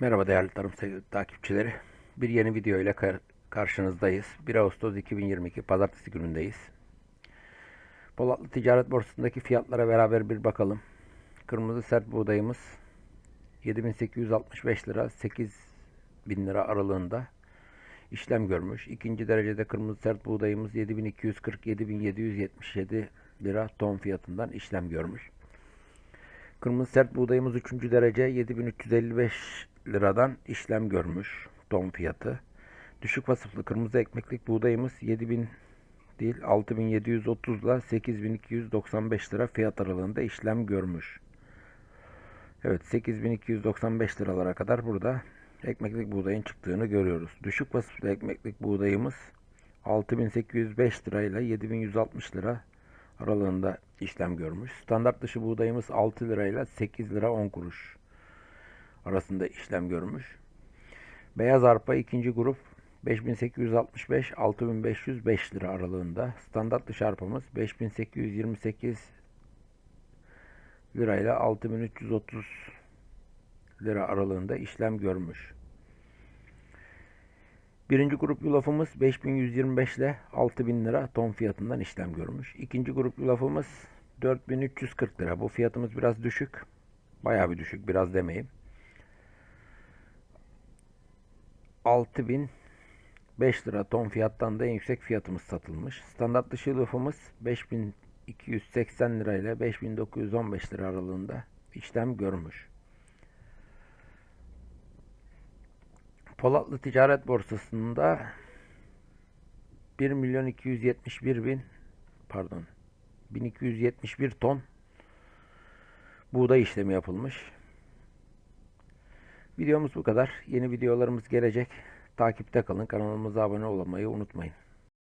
Merhaba değerli tarım takipçileri. Bir yeni video ile kar- karşınızdayız. 1 Ağustos 2022 Pazartesi günündeyiz. Polatlı Ticaret Borsası'ndaki fiyatlara beraber bir bakalım. Kırmızı sert buğdayımız 7865 lira 8000 lira aralığında işlem görmüş. İkinci derecede kırmızı sert buğdayımız 7240 7777 lira ton fiyatından işlem görmüş. Kırmızı sert buğdayımız 3. derece 7355 liradan işlem görmüş ton fiyatı. Düşük vasıflı kırmızı ekmeklik buğdayımız 7000 değil 6730 ile 8295 lira fiyat aralığında işlem görmüş. Evet 8295 liralara kadar burada ekmeklik buğdayın çıktığını görüyoruz. Düşük vasıflı ekmeklik buğdayımız 6805 lira ile 7160 lira aralığında işlem görmüş. Standart dışı buğdayımız 6 lirayla 8 lira 10 kuruş arasında işlem görmüş. Beyaz arpa ikinci grup 5865 6505 lira aralığında. Standart dışı arpamız 5828 lirayla 6330 lira aralığında işlem görmüş. Birinci grup yulafımız 5125 ile 6000 lira ton fiyatından işlem görmüş. İkinci grup yulafımız 4340 lira. Bu fiyatımız biraz düşük. Bayağı bir düşük. Biraz demeyeyim. 6005 lira ton fiyattan da en yüksek fiyatımız satılmış. Standart dışı yulafımız 5280 lira ile 5915 lira aralığında işlem görmüş. Polatlı Ticaret Borsası'nda 1 milyon 271 bin pardon 1271 ton buğday işlemi yapılmış. Videomuz bu kadar. Yeni videolarımız gelecek. Takipte kalın. Kanalımıza abone olmayı unutmayın.